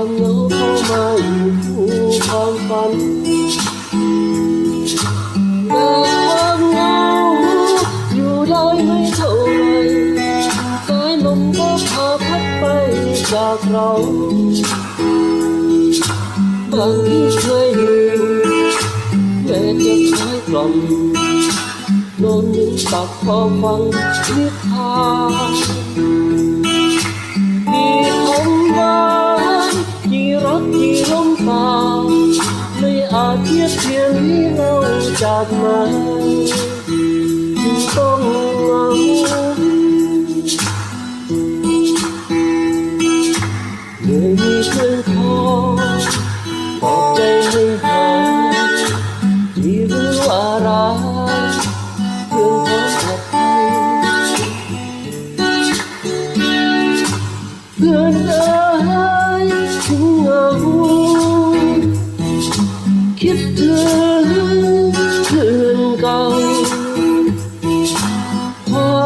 ความรู้เข้ามาอยู่คู่ความฝันแดิว่าเงาอยู่ได้ไม่เท่าไรสายลมก็พาพัดไปจากเราบางที่เคยลืมแม้จะใช้กล่อมโดนตักพอฟังนิทาน อาจเทียบเทียงที่เราจากมาจึงต้อ คิดถึงเพื่อนเก่าควา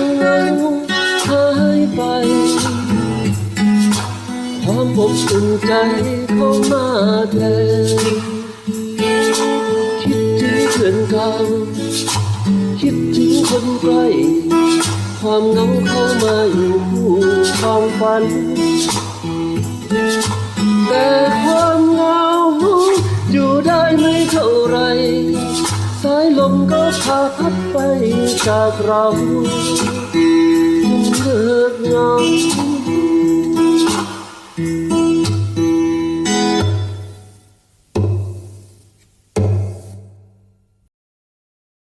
มเหงาหายไป ความอบอุ่นใจเข้ามาแทนคิดถึงเพื่อนเก่าคิดถึงคนใกล้ความเหงาเข้ามาอยู่คู่ความฝัน แต่ความเหงา มก็พาพัดไปจากเราเลิกเหงา